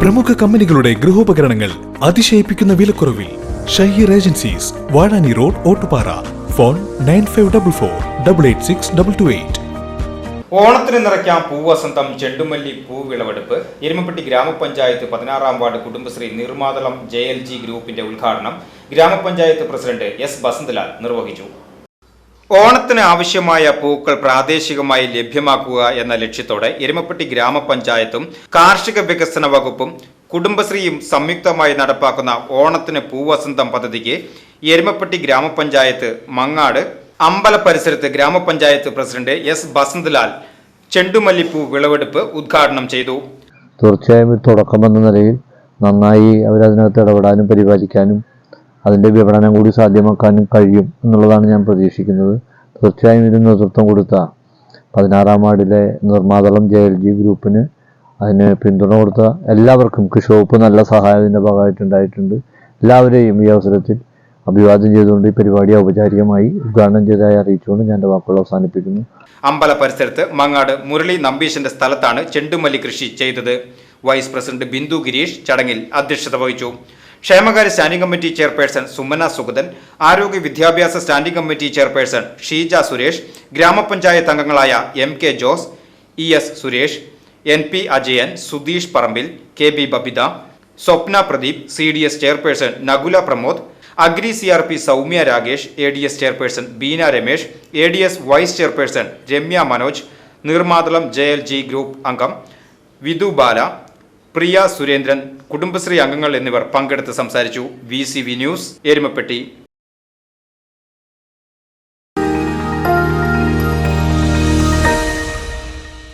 പ്രമുഖ കമ്പനികളുടെ ഗൃഹോപകരണങ്ങൾ അതിശയിപ്പിക്കുന്ന വിലക്കുറവിൽ Shaheer agencies Vazhani road Ottupara. Phone nine five double four double eight six double two eight. ഓണത്തിന് നിറയ്ക്കാം പൂവസന്തം ചെണ്ടുമല്ലി പൂവിളവെടുപ്പ്. എരുമപ്പെട്ടി ഗ്രാമപഞ്ചായത്ത് പതിനാറാം ward Kudumbashree Nirmathalam J L G ഗ്രൂപ്പിന്റെ ഉദ്ഘാടനം. ഗ്രാമപഞ്ചായത്ത് പ്രസിഡന്റ് എസ് ബസന്തലാൽ നിർവഹിച്ചു. ഓണത്തിന് ആവശ്യമായ പൂക്കൾ പ്രാദേശികമായി ലഭ്യമാക്കുക എന്ന ലക്ഷ്യത്തോടെ എരുമപ്പെട്ടി ഗ്രാമപഞ്ചായത്തും കാർഷിക വികസന വകുപ്പും കുടുംബശ്രീയും സംയുക്തമായി നടപ്പാക്കുന്ന ഓണത്തിന് പൂവസന്തം പദ്ധതിക്ക് എരുമപ്പെട്ടി ഗ്രാമപഞ്ചായത്ത് മങ്ങാട് അമ്പല പരിസരത്ത് ഗ്രാമപഞ്ചായത്ത് പ്രസിഡന്റ് എസ് ബസന്തലാൽ ചെണ്ടുമല്ലിപ്പൂ വിളവെടുപ്പ് ഉദ്ഘാടനം ചെയ്തു. തീർച്ചയായും തുടക്കമെന്ന നിലയിൽ നന്നായി അവരതിനകത്ത് ഇടപെടാനും പരിപാലിക്കാനും അതിന്റെ വിപണനം കൂടി സാധ്യമാക്കാനും കഴിയും എന്നുള്ളതാണ് ഞാൻ പ്രതീക്ഷിക്കുന്നത്. തീർച്ചയായും ഇതിന് നേതൃത്വം കൊടുത്ത പതിനാറാം വാർഡിലെ നിർമ്മാതളം ജെ എൽ ജി ഗ്രൂപ്പിന് അതിന് പിന്തുണ കൊടുത്ത എല്ലാവർക്കും കൃഷി വകുപ്പ് നല്ല സഹായം ഇതിന്റെ ഭാഗമായിട്ടുണ്ടായിട്ടുണ്ട്. എല്ലാവരെയും ഈ അവസരത്തിൽ അഭിവാദ്യം ചെയ്തുകൊണ്ട് ഈ പരിപാടി ഔപചാരികമായി ഉദ്ഘാടനം ചെയ്തതായി അറിയിച്ചുകൊണ്ട് ഞാൻ എന്റെ വാക്കുകൾ അവസാനിപ്പിക്കുന്നു. അമ്പല പരിസരത്ത് മങ്ങാട് മുരളി നമ്പീശന്റെ സ്ഥലത്താണ് ചെണ്ടുമല്ലി കൃഷി ചെയ്തത്. വൈസ് പ്രസിഡന്റ് ബിന്ദു ഗിരീഷ് ചടങ്ങിൽ അധ്യക്ഷത വഹിച്ചു. ക്ഷേമകാര്യ standing committee chairperson Sumana Sugathan ആരോഗ്യ വിദ്യാഭ്യാസ standing committee chairperson Sheeja Suresh ഗ്രാമപഞ്ചായത്ത് അംഗങ്ങളായ M K Jose E S Suresh N P Ajayan Sudheesh Parambil K B Babitha Swapna Pradeep C D S chairperson Nakula Pramod agri C R P Soumya Rakesh A D S chairperson Beena Ramesh A D S vice chairperson Ramya Manoj Nirmathalam J L G group അംഗം വിധു ബാല പ്രിയ സുരേന്ദ്രൻ കുടുംബശ്രീ അംഗങ്ങൾ എന്നിവർ പങ്കെടുത്ത് സംസാരിച്ചു. V news Erumapetty.